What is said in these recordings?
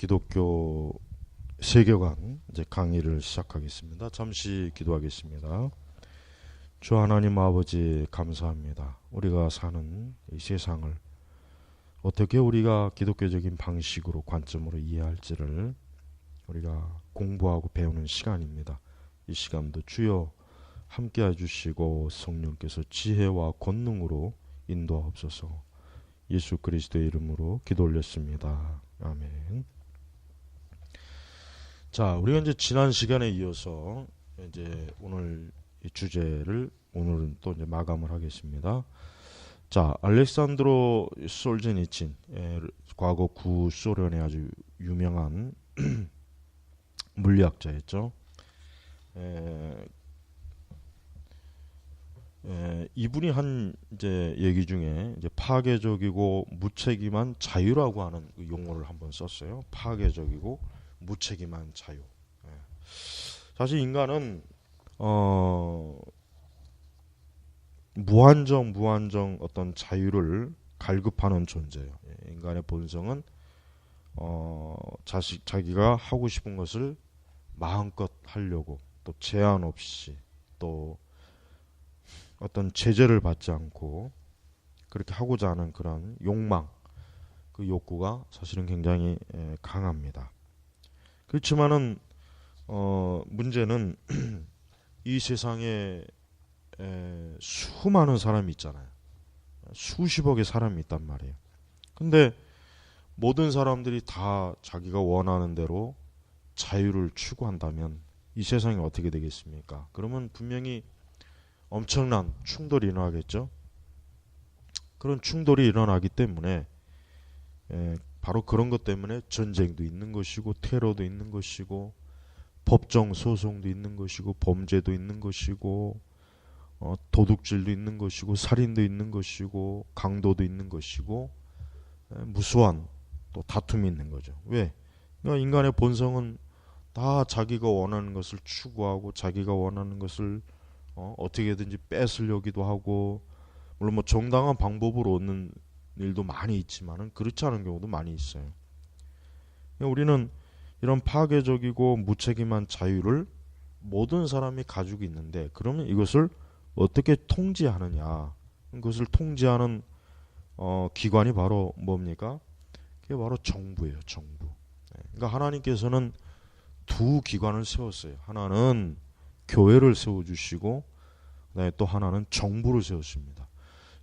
기독교 세계관 이제 강의를 시작하겠습니다. 잠시 기도하겠습니다. 주 하나님 아버지 감사합니다. 우리가 사는 이 세상을 어떻게 우리가 기독교적인 방식으로 관점으로 이해할지를 우리가 공부하고 배우는 시간입니다. 이 시간도 주여 함께 해주시고 성령께서 지혜와 권능으로 인도하옵소서 예수 그리스도의 이름으로 기도 올렸습니다. 아멘. 자, 우리가 이제 지난 시간에 이어서 이제 오늘 이 주제를 오늘은 또 이제 마감을 하겠습니다. 자, 알렉산드로 솔제니친, 예, 과거 구소련의 아주 유명한 물리학자였죠. 에, 에, 이분이 한 이제 얘기 중에 이제 파괴적이고 무책임한 자유라고 하는 그 용어를 한번 썼어요. 파괴적이고 무책임한 자유. 예. 사실 인간은 어 무한정 무한정 어떤 자유를 갈급하는 존재예요. 예. 인간의 본성은 어 자식 자기가 하고 싶은 것을 마음껏 하려고 또 제한 없이 또 어떤 제재를 받지 않고 그렇게 하고자 하는 그런 욕망 그 욕구가 사실은 굉장히 예, 강합니다. 그렇지만은 어 문제는 이 세상에 에, 수많은 사람이 있잖아요. 수십억의 사람이 있단 말이에요. 근데 모든 사람들이 다 자기가 원하는 대로 자유를 추구한다면 이 세상이 어떻게 되겠습니까? 그러면 분명히 엄청난 충돌이 일어나겠죠. 그런 충돌이 일어나기 때문에 에, 바로 그런 것 때문에 전쟁도 있는 것이고 테러도 있는 것이고 법정 소송도 있는 것이고 범죄도 있는 것이고 어, 도둑질도 있는 것이고 살인도 있는 것이고 강도도 있는 것이고 에, 무수한 또 다툼이 있는 거죠. 왜? 그러니까 인간의 본성은 다 자기가 원하는 것을 추구하고 자기가 원하는 것을 어, 어떻게든지 뺏으려기도 하고 물론 뭐 정당한 방법으로 얻는 일도 많이 있지만은 그렇지 않은 경우도 많이 있어요. 우리는 이런 파괴적이고 무책임한 자유를 모든 사람이 가지고 있는데 그러면 이것을 어떻게 통제하느냐? 그것을 통제하는 어, 기관이 바로 뭡니까? 그게 바로 정부예요, 정부. 네. 그러니까 하나님께서는 두 기관을 세웠어요. 하나는 교회를 세워주시고, 또 하나는 정부를 세웠습니다.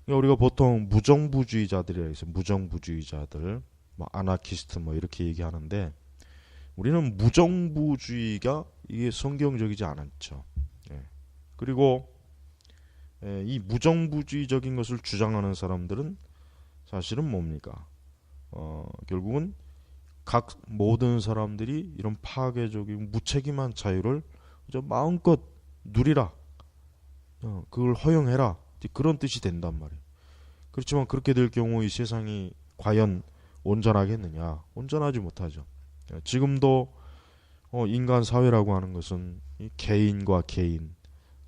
그러니까 우리가 보통 무정부주의자들이라 해서 무정부주의자들, 뭐 아나키스트 뭐 이렇게 얘기하는데 우리는 무정부주의가 이게 성경적이지 않았죠. 예. 그리고 예, 이 무정부주의적인 것을 주장하는 사람들은 사실은 뭡니까? 어, 결국은 각 모든 사람들이 이런 파괴적인 무책임한 자유를 마음껏 누리라. 어, 그걸 허용해라. 그런 뜻이 된단 말이에요. 그렇지만 그렇게 될 경우 이 세상이 과연 온전하겠느냐? 온전하지 못하죠. 지금도 어, 인간 사회라고 하는 것은 개인과 개인,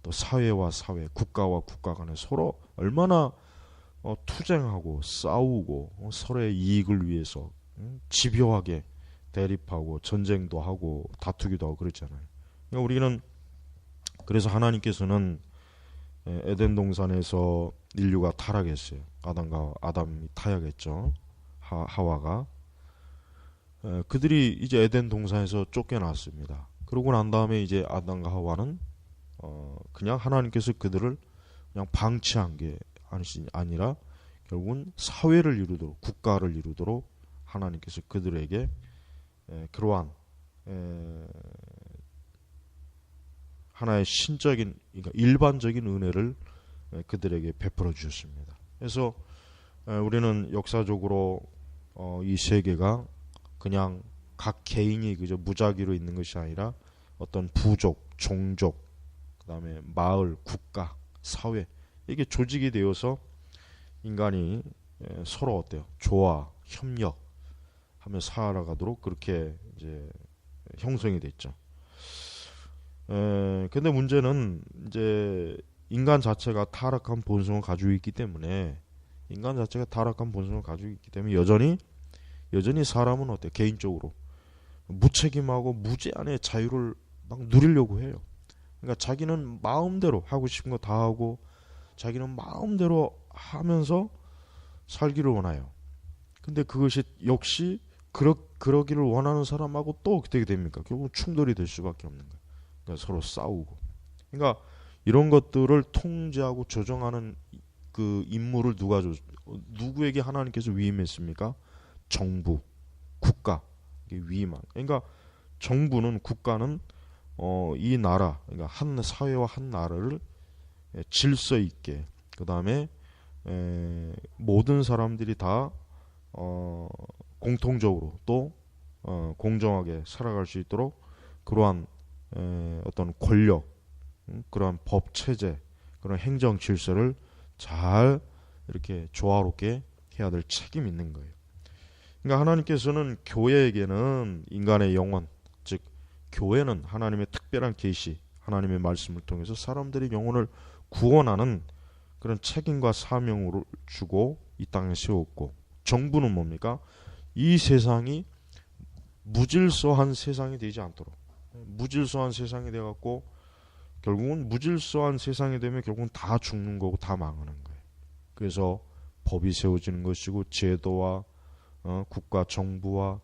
또 사회와 사회, 국가와 국가 간에 서로 얼마나 어, 투쟁하고 싸우고 어, 서로의 이익을 위해서 음, 집요하게 대립하고 전쟁도 하고 다투기도 하고 그랬잖아요. 그러니까 우리는 그래서 하나님께서는 에덴 동산에서 인류가 타락했어요. 아담과 아담이 타야겠죠. 하, 하와가 에, 그들이 이제 에덴 동산에서 쫓겨났습니다. 그러고 난 다음에 이제 아담과 하와는 어, 그냥 하나님께서 그들을 그냥 방치한 게 아니라 결국은 사회를 이루도록 국가를 이루도록 하나님께서 그들에게 에, 그러한 에, 하나의 신적인 그러니까 일반적인 은혜를 그들에게 베풀어 주셨습니다. 그래서 우리는 역사적으로 어, 이 세계가 그냥 각 개인이 그저 무작위로 있는 것이 아니라 어떤 부족, 종족, 그다음에 마을, 국가, 사회 이게 조직이 되어서 인간이 서로 어때요? 조화, 협력 하며 살아가도록 그렇게 이제 형성이 됐죠. 에, 근데 문제는 이제 인간 자체가 타락한 본성을 가지고 있기 때문에 인간 자체가 타락한 본성을 가지고 있기 때문에 여전히 여전히 사람은 어때 개인적으로 무책임하고 무제한의 자유를 막 누리려고 해요. 그러니까 자기는 마음대로 하고 싶은 거 다 하고 자기는 마음대로 하면서 살기를 원해요. 근데 그것이 역시 그러, 그러기를 원하는 사람하고 또 어떻게 됩니까? 결국 충돌이 될 수밖에 없는 거예요. 그러니까 서로 싸우고. 그러니까 이런 것들을 통제하고 조정하는 그 임무를 누가 줘, 누구에게 하나님께서 위임했습니까? 정부, 국가 위임한. 그러니까 정부는 국가는 어, 이 나라, 그러니까 한 사회와 한 나라를 질서 있게, 그 다음에 모든 사람들이 다 어, 공통적으로 또 어, 공정하게 살아갈 수 있도록 그러한 에, 어떤 권력, 음, 그러한 법 체제, 그런 행정 질서를 잘 이렇게 조화롭게 해야 될 책임이 있는 거예요. 그러니까 하나님께서는 교회에게는 인간의 영혼, 즉 교회는 하나님의 특별한 계시, 하나님의 말씀을 통해서 사람들의 영혼을 구원하는 그런 책임과 사명을 주고 이 땅에 세웠고 정부는 뭡니까? 이 세상이 무질서한 세상이 되지 않도록 무질서한 세상이 돼 갖고 결국은 무질서한 세상이 되면 결국은 다 죽는 거고 다 망하는 거예요. 그래서 법이 세워지는 것이고 제도와 어, 국가 정부와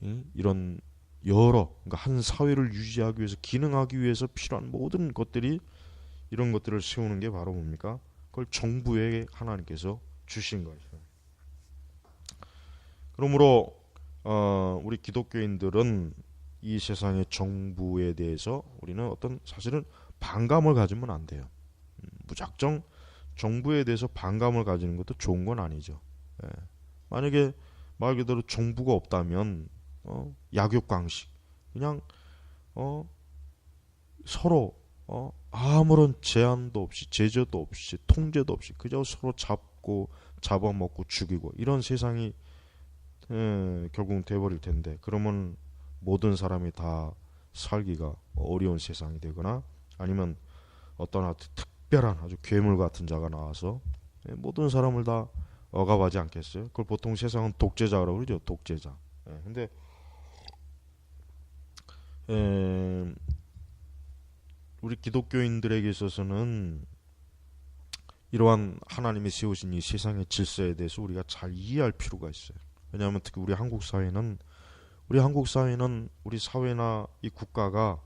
이, 이런 여러 그러니까 한 사회를 유지하기 위해서 기능하기 위해서 필요한 모든 것들이 이런 것들을 세우는 게 바로 뭡니까? 그걸 정부에게 하나님께서 주신 거죠. 그러므로 어, 우리 기독교인들은 이 세상의 정부에 대해서 우리는 어떤 사실은 반감을 가지면 안 돼요. 음, 무작정 정부에 대해서 반감을 가지는 것도 좋은 건 아니죠. 예. 만약에 말 그대로 정부가 없다면 어, 약육강식 그냥 어, 서로 어, 아무런 제한도 없이 제재도 없이 통제도 없이 그저 서로 잡고 잡아먹고 죽이고 이런 세상이 예, 결국은 돼버릴 텐데 그러면 모든 사람이 다 살기가 어려운 세상이 되거나 아니면 어떤 아주 특별한 아주 괴물 같은 자가 나와서 예, 모든 사람을 다 억압하지 않겠어요? 그걸 보통 세상은 독재자라고 그러죠. 독재자. 예, 근데 에, 우리 기독교인들에게 있어서는 이러한 하나님이 세우신 이 세상의 질서에 대해서 우리가 잘 이해할 필요가 있어요. 왜냐하면 특히 우리 한국 사회는 우리 한국 사회는 우리 사회나 이 국가가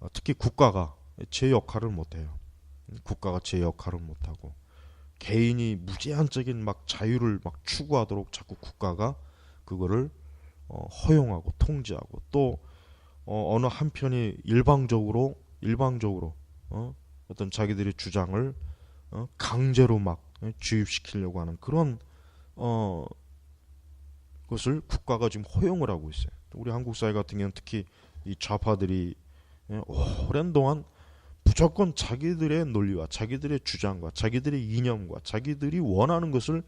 어, 특히 국가가 제 역할을 못해요. 국가가 제 역할을 못하고 개인이 무제한적인 막 자유를 막 추구하도록 자꾸 국가가 그거를 어, 허용하고 통제하고 또 어, 어느 한편이 일방적으로 일방적으로 어, 어떤 자기들의 주장을 어, 강제로 막 주입시키려고 하는 그런 어, 것을 국가가 지금 허용을 하고 있어요. 우리 한국 사회 같은 경우는 특히 이 좌파들이 예, 오랜 동안 무조건 자기들의 논리와 자기들의 주장과 자기들의 이념과 자기들이 원하는 것을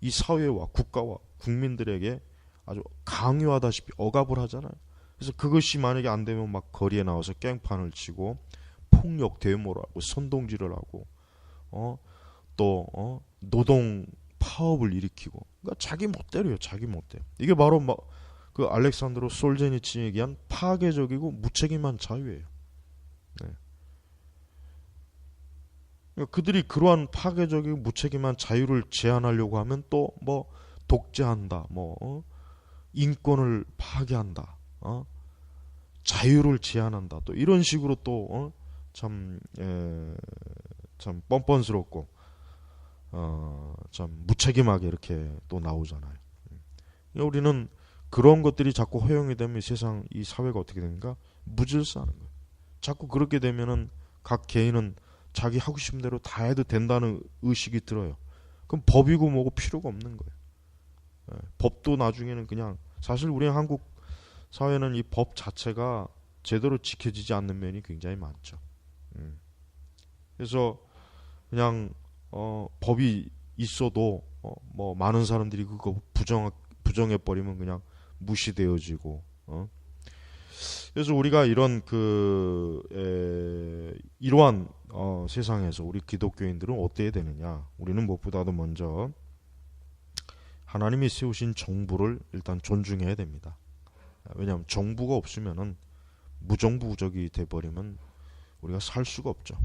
이 사회와 국가와 국민들에게 아주 강요하다시피 억압을 하잖아요. 그래서 그것이 만약에 안 되면 막 거리에 나와서 깽판을 치고 폭력 데모를 하고 선동질을 하고 어 또 어, 노동 파업을 일으키고 그러니까 자기 멋대로요 자기 멋대로 이게 바로 막 그 알렉산드로 솔제니치 얘기한 파괴적이고 무책임한 자유예요. 네. 그러니까 그들이 그러한 파괴적이고 무책임한 자유를 제한하려고 하면 또 뭐 독재한다, 뭐 어? 인권을 파괴한다, 어? 자유를 제한한다, 또 이런 식으로 또참 어? 참 뻔뻔스럽고 어, 참 무책임하게 이렇게 또 나오잖아요. 그러니까 우리는 그런 것들이 자꾸 허용이 되면 세상 이 사회가 어떻게 됩니까? 무질서하는 거예요. 자꾸 그렇게 되면은 각 개인은 자기 하고 싶은 대로 다 해도 된다는 의식이 들어요. 그럼 법이고 뭐고 필요가 없는 거예요. 예, 법도 나중에는 그냥 사실 우리 한국 사회는 이 법 자체가 제대로 지켜지지 않는 면이 굉장히 많죠. 음. 그래서 그냥 어, 법이 있어도 어, 뭐 많은 사람들이 그거 부정 부정해 버리면 그냥 무시되어지고 어? 그래서 우리가 이런 그 에, 이러한 어, 세상에서 우리 기독교인들은 어때야 되느냐? 우리는 무엇보다도 먼저 하나님이 세우신 정부를 일단 존중해야 됩니다. 왜냐하면 정부가 없으면은 무정부적이 돼버리면 우리가 살 수가 없죠.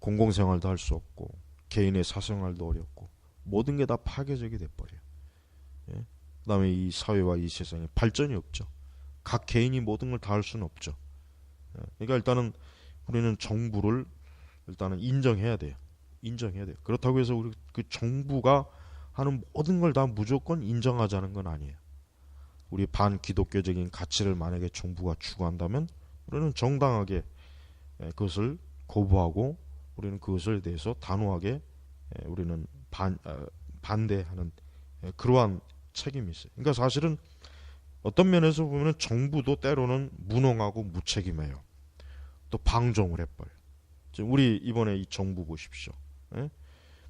공공생활도 할 수 없고 개인의 사생활도 어렵고 모든 게 다 파괴적이 돼버려요. 예? 그다음에 이 사회와 이 세상에 발전이 없죠. 각 개인이 모든 걸 다 할 수는 없죠. 예? 그러니까 일단은 우리는 정부를 일단은 인정해야 돼요. 인정해야 돼요. 그렇다고 해서 우리 그 정부가 하는 모든 걸 다 무조건 인정하자는 건 아니에요. 우리 반기독교적인 가치를 만약에 정부가 추구한다면 우리는 정당하게 예, 그것을 거부하고 우리는 그것을 대해서 단호하게 예, 우리는 반, 어, 반대하는 예, 그러한 책임이 있어요. 그러니까 사실은 어떤 면에서 보면 정부도 때로는 무능하고 무책임해요. 또 방종을 해버려요. 지금 우리 이번에 이 정부 보십시오. 예?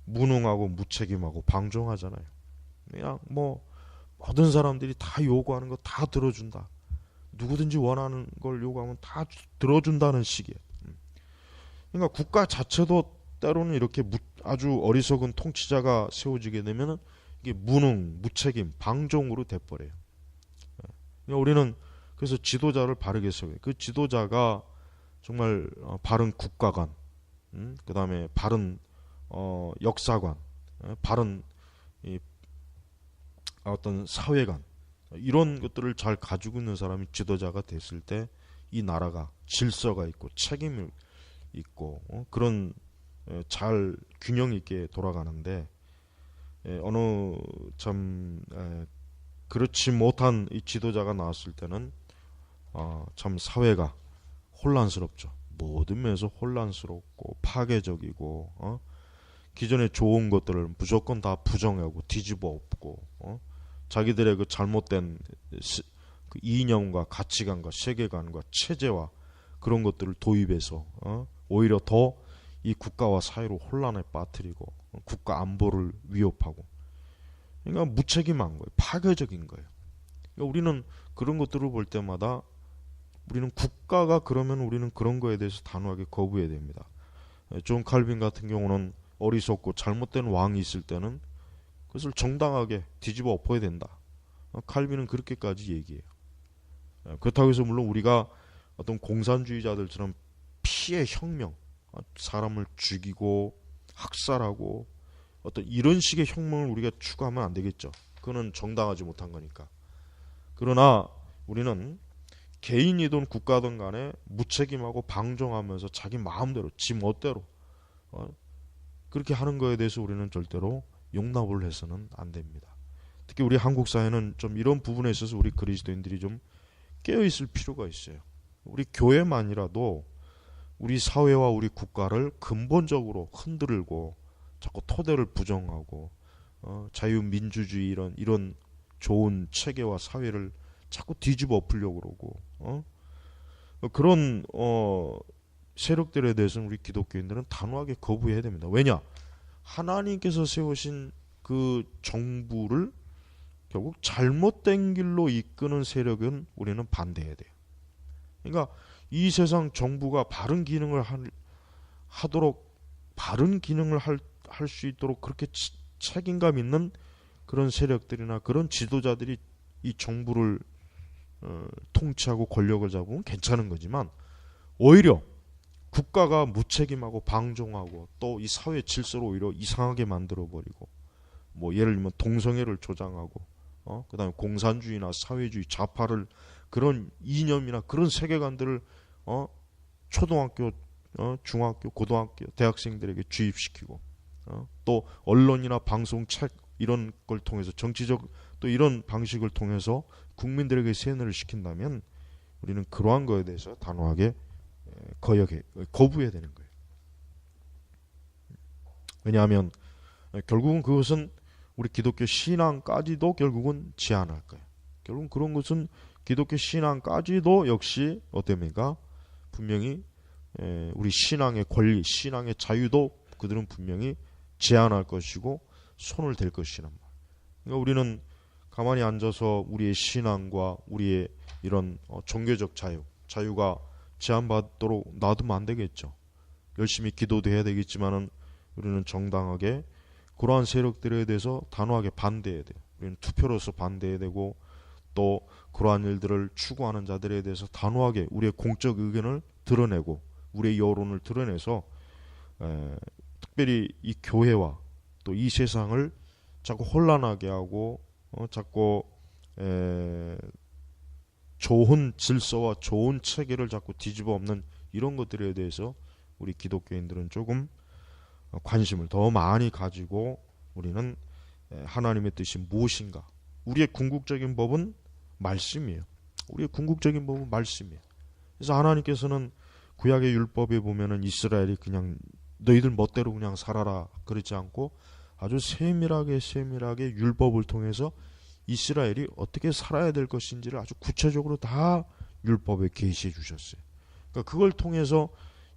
무능하고 무책임하고 방종하잖아요. 그냥 뭐 모든 사람들이 다 요구하는 거 다 들어준다. 누구든지 원하는 걸 요구하면 다 들어준다는 식이에요. 음. 그러니까 국가 자체도 때로는 이렇게 아주 어리석은 통치자가 세워지게 되면은 이게 무능, 무책임, 방종으로 돼버려요. 예. 그러니까 우리는 그래서 지도자를 바르게 세워요. 그 지도자가 정말 어, 바른 국가관, 음, 그 다음에 바른 어, 역사관, 어, 바른 이, 어떤 사회관 이런 것들을 잘 가지고 있는 사람이 지도자가 됐을 때 이 나라가 질서가 있고 책임을 있고 어, 그런 에, 잘 균형 있게 돌아가는데 에, 어느 참 에, 그렇지 못한 이 지도자가 나왔을 때는 어, 참 사회가 혼란스럽죠. 모든 면에서 혼란스럽고 파괴적이고 어? 기존에 좋은 것들을 무조건 다 부정하고 뒤집어 엎고 어? 자기들의 그 잘못된 그 이념과 가치관과 세계관과 체제와 그런 것들을 도입해서 어? 오히려 더 이 국가와 사회로 혼란에 빠뜨리고 국가 안보를 위협하고 그러니까 무책임한 거예요. 파괴적인 거예요. 그러니까 우리는 그런 것들을 볼 때마다 우리는 국가가 그러면 우리는 그런 거에 대해서 단호하게 거부해야 됩니다. 존 칼빈 같은 경우는 어리석고 잘못된 왕이 있을 때는 그것을 정당하게 뒤집어 엎어야 된다. 칼빈은 그렇게까지 얘기해요. 예, 그렇다고 해서 물론 우리가 어떤 공산주의자들처럼 피해 혁명, 어, 사람을 죽이고 학살하고 어떤 이런 식의 혁명을 우리가 추구하면 안 되겠죠. 그거는 정당하지 못한 거니까. 그러나 우리는 개인이든 국가든 간에 무책임하고 방종하면서 자기 마음대로 지 멋대로 어, 그렇게 하는 거에 대해서 우리는 절대로 용납을 해서는 안 됩니다. 특히 우리 한국 사회는 좀 이런 부분에 있어서 우리 그리스도인들이 좀 깨어 있을 필요가 있어요. 우리 교회만이라도 우리 사회와 우리 국가를 근본적으로 흔들고 자꾸 토대를 부정하고 어, 자유민주주의 이런 이런 좋은 체계와 사회를 자꾸 뒤집어 엎으려고 그러고 어? 그런 어, 세력들에 대해서는 우리 기독교인들은 단호하게 거부해야 됩니다. 왜냐? 하나님께서 세우신 그 정부를 결국 잘못된 길로 이끄는 세력은 우리는 반대해야 돼요. 그러니까 이 세상 정부가 바른 기능을 할, 하도록 바른 기능을 할 수 있도록 그렇게 치, 책임감 있는 그런 세력들이나 그런 지도자들이 이 정부를 어, 통치하고 권력을 잡으면 괜찮은 거지만 오히려 국가가 무책임하고 방종하고 또 이 사회 질서를 오히려 이상하게 만들어 버리고 뭐 예를 들면 동성애를 조장하고 어 그다음에 공산주의나 사회주의 좌파를 그런 이념이나 그런 세계관들을 어 초등학교 어 중학교 고등학교 대학생들에게 주입시키고 어 또 언론이나 방송 책 이런 걸 통해서 정치적 또 이런 방식을 통해서 국민들에게 세뇌를 시킨다면 우리는 그러한 거에 대해서 단호하게 거역해 거부해야 되는 거예요. 왜냐하면 결국은 그것은 우리 기독교 신앙까지도 결국은 제한할 거예요. 결국 그런 것은 기독교 신앙까지도 역시 어땠습니까? 분명히 우리 신앙의 권리, 신앙의 자유도 그들은 분명히 제한할 것이고 손을 댈 것이란 말. 그러니까 우리는 가만히 앉아서 우리의 신앙과 우리의 이런 어, 종교적 자유, 자유가 제한받도록 놔두면 안 되겠죠. 열심히 기도도 해야 되겠지만은 우리는 정당하게 그러한 세력들에 대해서 단호하게 반대해야 돼요. 우리는 투표로서 반대해야 되고 또 그러한 일들을 추구하는 자들에 대해서 단호하게 우리의 공적 의견을 드러내고 우리의 여론을 드러내서 에, 특별히 이 교회와 또 이 세상을 자꾸 혼란하게 하고 어, 자꾸 에, 좋은 질서와 좋은 체계를 자꾸 뒤집어 엎는 이런 것들에 대해서 우리 기독교인들은 조금 관심을 더 많이 가지고 우리는 하나님의 뜻이 무엇인가? 우리의 궁극적인 법은 말씀이에요. 우리의 궁극적인 법은 말씀이에요. 그래서 하나님께서는 구약의 율법에 보면은 이스라엘이 그냥 너희들 멋대로 그냥 살아라 그렇지 않고 아주 세밀하게 세밀하게 율법을 통해서 이스라엘이 어떻게 살아야 될 것인지를 아주 구체적으로 다 율법에 계시해 주셨어요. 그러니까 그걸 통해서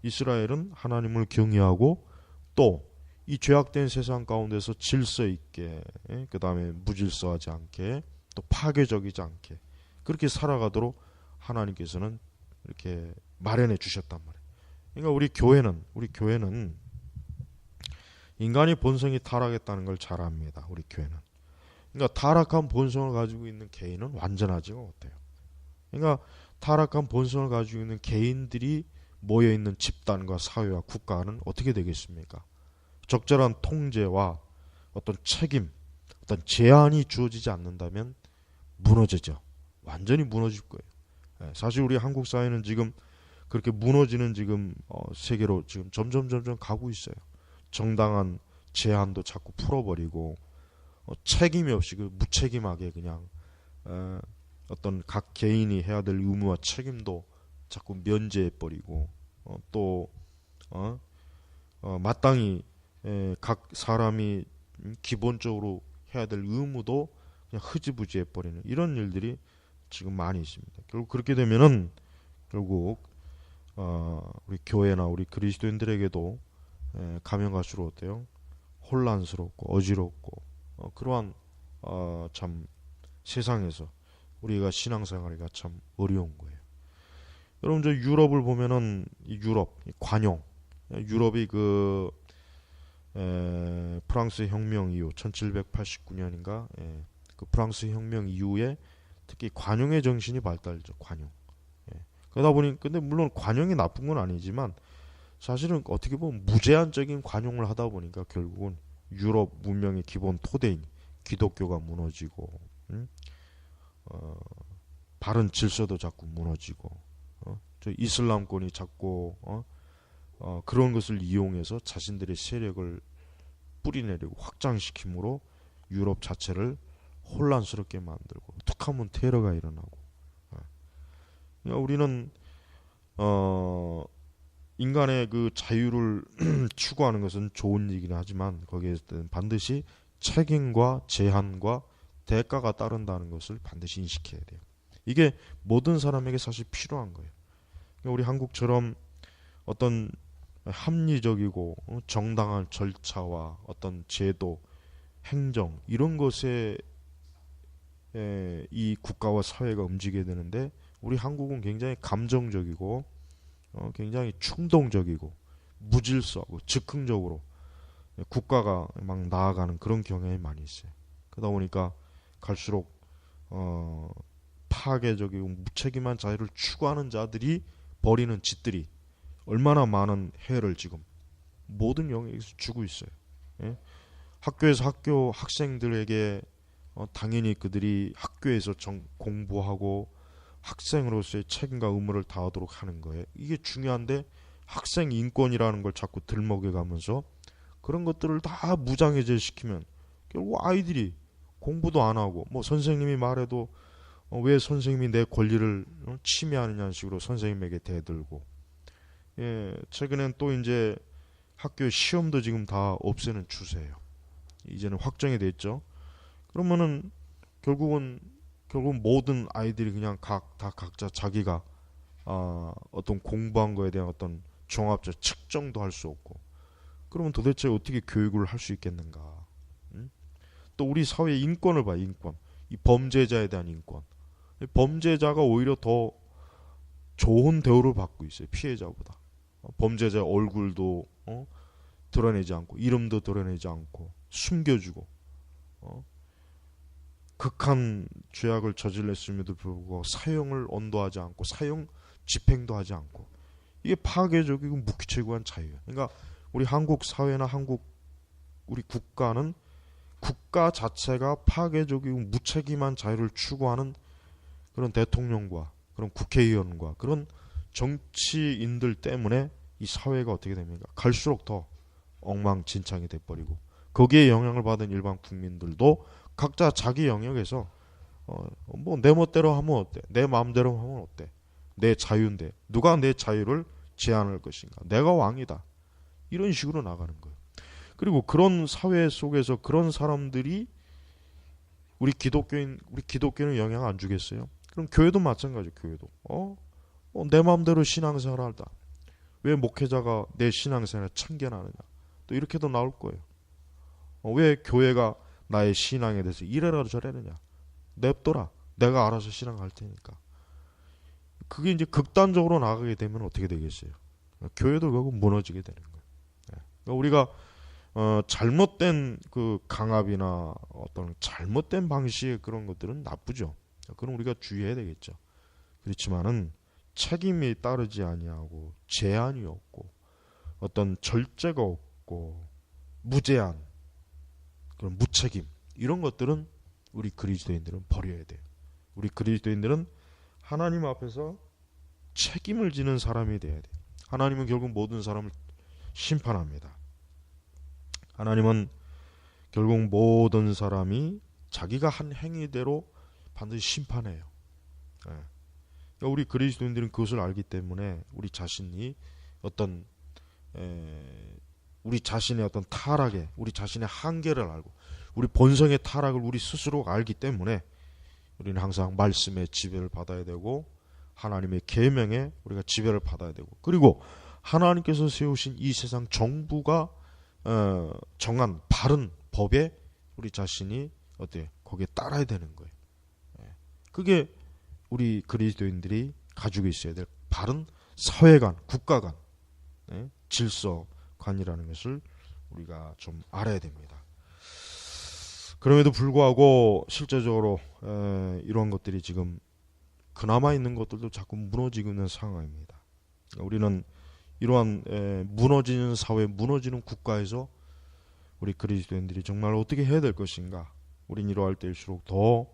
이스라엘은 하나님을 경외하고 또 이 죄악된 세상 가운데서 질서 있게 예, 그 다음에 무질서하지 않게 또 파괴적이지 않게 그렇게 살아가도록 하나님께서는 이렇게 마련해 주셨단 말이에요. 그러니까 우리 교회는 우리 교회는 인간이 본성이 타락했다는 걸 잘 압니다. 우리 교회는. 그러니까 타락한 본성을 가지고 있는 개인은 완전하지가 못해요. 그러니까 타락한 본성을 가지고 있는 개인들이 모여 있는 집단과 사회와 국가는 어떻게 되겠습니까? 적절한 통제와 어떤 책임, 어떤 제한이 주어지지 않는다면 무너지죠. 완전히 무너질 거예요. 예, 사실 우리 한국 사회는 지금 그렇게 무너지는 지금 어, 세계로 지금 점점 점점 가고 있어요. 정당한 제한도 자꾸 풀어버리고 어, 책임이 없이 그 무책임하게 그냥 어, 어떤 각 개인이 해야 될 의무와 책임도 자꾸 면제해 버리고 어, 또 어, 어, 마땅히 에, 각 사람이 기본적으로 해야 될 의무도 그냥 흐지부지 해버리는 이런 일들이 지금 많이 있습니다. 결국 그렇게 되면은 결국 어, 우리 교회나 우리 그리스도인들에게도 에, 가면 갈수록 어때요? 혼란스럽고 어지럽고 어, 그러한 어, 참 세상에서 우리가 신앙생활이가 참 어려운 거예요. 여러분 저 유럽을 보면은 유럽 관용 유럽이 그 에, 프랑스 혁명 이후 1789년인가 예, 그 프랑스 혁명 이후에 특히 관용의 정신이 발달죠 관용. 예. 그러다 보니 근데 물론 관용이 나쁜 건 아니지만 사실은 어떻게 보면 무제한적인 관용을 하다 보니까 결국은 유럽 문명의 기본 토대인 기독교가 무너지고 음? 어, 바른 질서도 자꾸 무너지고 어? 저 이슬람권이 자꾸 어? 어, 그런 것을 이용해서 자신들의 세력을 뿌리내리고 확장시킴으로 유럽 자체를 혼란스럽게 만들고 툭하면 테러가 일어나고 어. 그러니까 우리는 어 인간의 그 자유를 추구하는 것은 좋은 얘기긴 하지만 거기에 반드시 책임과 제한과 대가가 따른다는 것을 반드시 인식해야 돼요. 이게 모든 사람에게 사실 필요한 거예요. 그러니까 우리 한국처럼 어떤 합리적이고 어, 정당한 절차와 어떤 제도, 행정 이런 것에 이 국가와 사회가 움직여야 되는데 우리 한국은 굉장히 감정적이고 어, 굉장히 충동적이고 무질서하고 즉흥적으로 국가가 막 나아가는 그런 경향이 많이 있어요. 그러다 보니까 갈수록 어, 파괴적이고 무책임한 자유를 추구하는 자들이 벌이는 짓들이 얼마나 많은 해를 지금 모든 영역에서 주고 있어요. 예? 학교에서 학교 학생들에게 어, 당연히 그들이 학교에서 정, 공부하고 학생으로서의 책임과 의무를 다하도록 하는 거예요. 이게 중요한데 학생 인권이라는 걸 자꾸 들먹여가면서 그런 것들을 다 무장해제 시키면 결국 아이들이 공부도 안 하고 뭐 선생님이 말해도 어, 왜 선생님이 내 권리를 어, 침해하느냐는 식으로 선생님에게 대들고 예 최근엔 또 이제 학교 시험도 지금 다 없애는 추세예요. 이제는 확정이 됐죠. 그러면은 결국은 결국 모든 아이들이 그냥 각 다 각자 자기가 아, 어떤 공부한 거에 대한 어떤 종합적 측정도 할 수 없고 그러면 도대체 어떻게 교육을 할 수 있겠는가? 음? 또 우리 사회의 인권을 봐 인권 이 범죄자에 대한 인권 범죄자가 오히려 더 좋은 대우를 받고 있어요 피해자보다 어, 범죄자 얼굴도 어? 드러내지 않고 이름도 드러내지 않고 숨겨주고 어? 극한 죄악을 저질렀음에도 불구하고 사형을 언도하지 않고 사형 집행도 하지 않고 이게 파괴적이고 무기체구한 자유예요. 그러니까 우리 한국 사회나 한국 우리 국가는 국가 자체가 파괴적이고 무책임한 자유를 추구하는 그런 대통령과 그런 국회의원과 그런 정치인들 때문에 이 사회가 어떻게 됩니까? 갈수록 더 엉망진창이 돼버리고 거기에 영향을 받은 일반 국민들도 각자 자기 영역에서 어, 뭐 내 멋대로 하면 어때? 내 마음대로 하면 어때? 내 자유인데 누가 내 자유를 제한할 것인가? 내가 왕이다. 이런 식으로 나가는 거예요. 그리고 그런 사회 속에서 그런 사람들이 우리 기독교인 우리 기독교는 영향 안 주겠어요? 그럼 교회도 마찬가지. 교회도 어? 어, 내 마음대로 신앙생활한다. 왜 목회자가 내 신앙생활 참견하느냐? 또 이렇게도 나올 거예요. 어, 왜 교회가 나의 신앙에 대해서 이래라 저래느냐? 냅둬라. 내가 알아서 신앙할 테니까. 그게 이제 극단적으로 나가게 되면 어떻게 되겠어요? 교회도 결국 무너지게 되는 거예요. 네. 그러니까 우리가 어, 잘못된 그 강압이나 어떤 잘못된 방식의 그런 것들은 나쁘죠. 그럼 우리가 주의해야 되겠죠. 그렇지만은 책임이 따르지 아니하고 제한이 없고 어떤 절제가 없고 무제한 그런 무책임 이런 것들은 우리 그리스도인들은 버려야 돼요. 우리 그리스도인들은 하나님 앞에서 책임을 지는 사람이 돼야 돼요. 하나님은 결국 모든 사람을 심판합니다. 하나님은 결국 모든 사람이 자기가 한 행위대로 반드시 심판해요. 네. 그러니까 우리 그리스도인들은 그것을 알기 때문에 우리 자신이 어떤 에, 우리 자신의 어떤 타락에 우리 자신의 한계를 알고 우리 본성의 타락을 우리 스스로가 알기 때문에 우리는 항상 말씀의 지배를 받아야 되고 하나님의 계명에 우리가 지배를 받아야 되고 그리고 하나님께서 세우신 이 세상 정부가 어, 정한 바른 법에 우리 자신이 어때 거기에 따라야 되는 거예요. 예. 그게 우리 그리스도인들이 가지고 있어야 될 바른 사회관, 국가관, 예? 질서 관이라는 것을 우리가 좀 알아야 됩니다. 그럼에도 불구하고 실제적으로 에, 이런 것들이 지금 그나마 있는 것들도 자꾸 무너지고 있는 상황입니다. 우리는 이러한 에, 무너지는 사회, 무너지는 국가에서 우리 그리스도인들이 정말 어떻게 해야 될 것인가? 우린 이러할 때일수록 더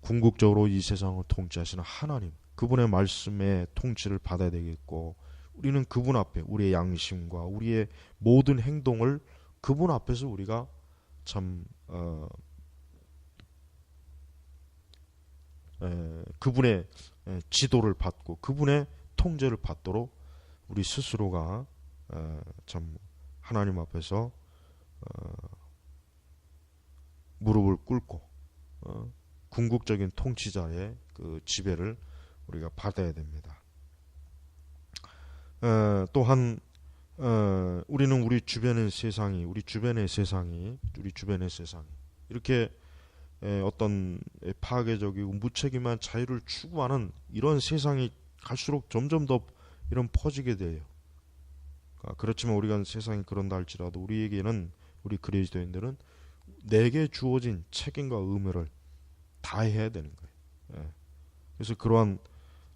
궁극적으로 이 세상을 통치하시는 하나님, 그분의 말씀에 통치를 받아야 되겠고, 우리는 그분 앞에 우리의 양심과 우리의 모든 행동을 그분 앞에서 우리가 참 어, 에, 그분의 에, 지도를 받고 그분의 통제를 받도록 우리 스스로가 에, 참 하나님 앞에서 어, 무릎을 꿇고 어, 궁극적인 통치자의 그 지배를 우리가 받아야 됩니다. 어, 또한 어, 우리는 우리 주변의 세상이, 우리 주변의 세상이, 우리 주변의 세상이 이렇게 에, 어떤 파괴적이고 무책임한 자유를 추구하는 이런 세상이 갈수록 점점 더 이런 퍼지게 돼요. 아, 그렇지만 우리가 세상이 그런다 할지라도 우리에게는 우리 그리스도인들은 내게 주어진 책임과 의무를 다해야 되는 거예요. 예. 그래서 그러한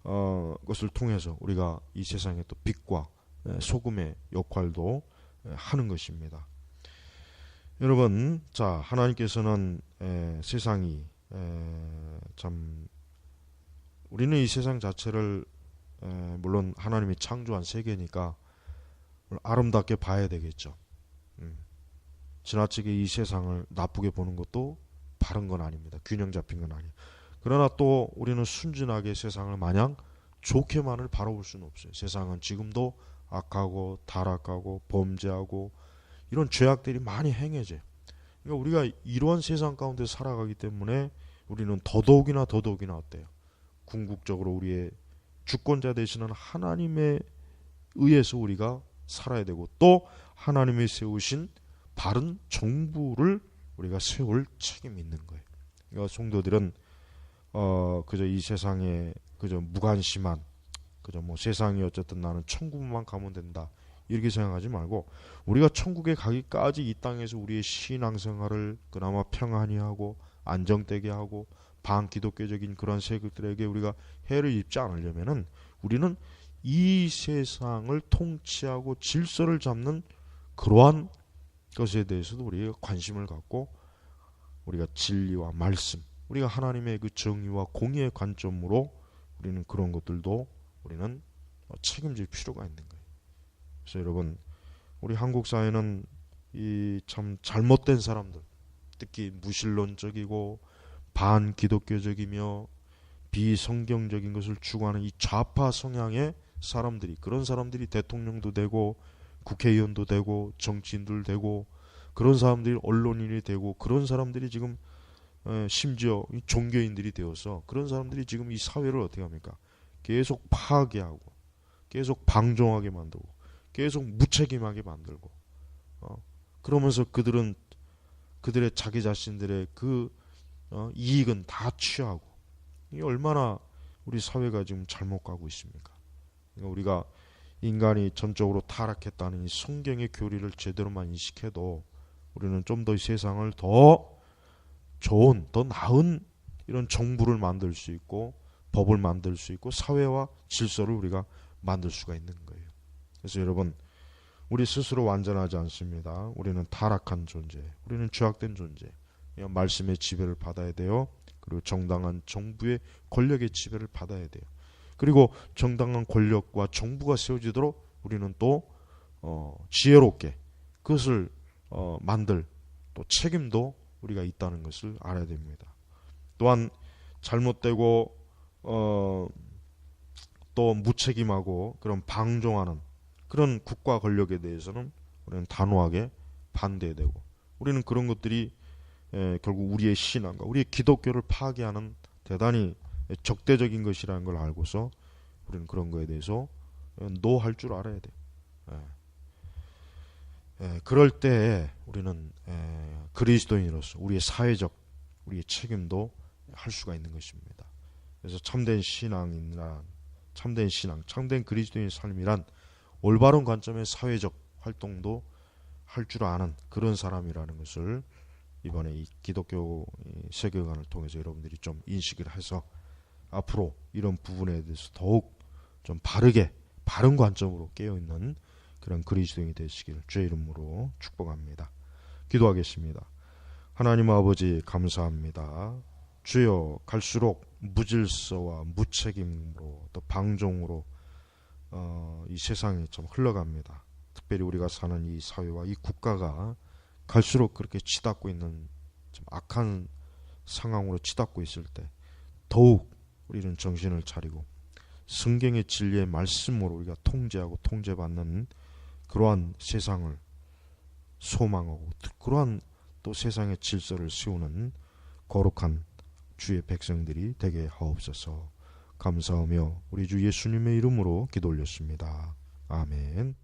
어, 것을 통해서 우리가 이 세상에 또 빛과 소금의 역할도 하는 것입니다. 여러분, 자 하나님께서는 에, 세상이 에, 참 우리는 이 세상 자체를 에, 물론 하나님이 창조한 세계니까 아름답게 봐야 되겠죠. 음. 지나치게 이 세상을 나쁘게 보는 것도 바른 건 아닙니다. 균형 잡힌 건 아니에요. 그러나 또 우리는 순진하게 세상을 마냥 좋게만을 바라볼 수는 없어요. 세상은 지금도 악하고 타락하고 범죄하고 이런 죄악들이 많이 행해져요. 그러니까 우리가 이러한 세상 가운데 살아가기 때문에 우리는 더더욱이나 더더욱이나 어때요? 궁극적으로 우리의 주권자 되시는 하나님에 의해서 우리가 살아야 되고 또 하나님이 세우신 바른 정부를 우리가 세울 책임이 있는 거예요. 그러니까 성도들은 어 그저 이 세상에 그저 무관심한 그저 뭐 세상이 어쨌든 나는 천국만 가면 된다. 이렇게 생각하지 말고 우리가 천국에 가기까지 이 땅에서 우리의 신앙생활을 그나마 평안히 하고 안정되게 하고 반기독교적인 그런 세력들에게 우리가 해를 입지 않으려면은 우리는 이 세상을 통치하고 질서를 잡는 그러한 것에 대해서도 우리가 관심을 갖고 우리가 진리와 말씀, 우리가 하나님의 그 정의와 공의의 관점으로 우리는 그런 것들도 우리는 책임질 필요가 있는 거예요. 그래서 여러분, 우리 한국 사회는 이 참 잘못된 사람들, 특히 무신론적이고 반기독교적이며 비성경적인 것을 추구하는 이 좌파 성향의 사람들이 그런 사람들이 대통령도 되고 국회의원도 되고 정치인들 되고 그런 사람들이 언론인이 되고 그런 사람들이 지금 심지어 종교인들이 되어서 그런 사람들이 지금 이 사회를 어떻게 합니까? 계속 파괴하고 계속 방종하게 만들고 계속 무책임하게 만들고 어? 그러면서 그들은 그들의 자기 자신들의 그 어? 이익은 다 취하고 이 얼마나 우리 사회가 지금 잘못 가고 있습니까? 그러니까 우리가 인간이 전적으로 타락했다는 이 성경의 교리를 제대로만 인식해도 우리는 좀더 세상을 더 좋은, 더 나은 이런 정부를 만들 수 있고 법을 만들 수 있고 사회와 질서를 우리가 만들 수가 있는 거예요. 그래서 여러분 우리 스스로 완전하지 않습니다. 우리는 타락한 존재, 우리는 죄악된 존재. 말씀의 지배를 받아야 돼요. 그리고 정당한 정부의 권력의 지배를 받아야 돼요. 그리고 정당한 권력과 정부가 세워지도록 우리는 또 어, 지혜롭게 그것을 어, 만들 또 책임도 우리가 있다는 것을 알아야 됩니다. 또한 잘못되고 어, 또 무책임하고 그런 방종하는 그런 국가 권력에 대해서는 우리는 단호하게 반대되고 우리는 그런 것들이 에, 결국 우리의 신앙과 우리의 기독교를 파괴하는 대단히 적대적인 것이라는 걸 알고서 우리는 그런 거에 대해서 노할 줄 알아야 돼. 예. 예, 그럴 때 우리는 예, 그리스도인으로서 우리의 사회적 우리의 책임도 할 수가 있는 것입니다. 그래서 참된 신앙이란 참된 신앙, 참된 그리스도인 삶이란 올바른 관점의 사회적 활동도 할 줄 아는 그런 사람이라는 것을 이번에 이 기독교 세계관을 통해서 여러분들이 좀 인식을 해서 앞으로 이런 부분에 대해서 더욱 좀 바르게 바른 관점으로 깨어 있는 그런 그리스도인이 되시길 주의 이름으로 축복합니다. 기도하겠습니다. 하나님 아버지 감사합니다. 주여 갈수록 무질서와 무책임으로 또 방종으로 어, 이 세상이 좀 흘러갑니다. 특별히 우리가 사는 이 사회와 이 국가가 갈수록 그렇게 치닫고 있는 좀 악한 상황으로 치닫고 있을 때 더욱 우리는 정신을 차리고 성경의 진리의 말씀으로 우리가 통제하고 통제받는 그러한 세상을 소망하고 그러한 또 세상의 질서를 세우는 거룩한 주의 백성들이 되게 하옵소서. 감사하며 우리 주 예수님의 이름으로 기도 올렸습니다. 아멘.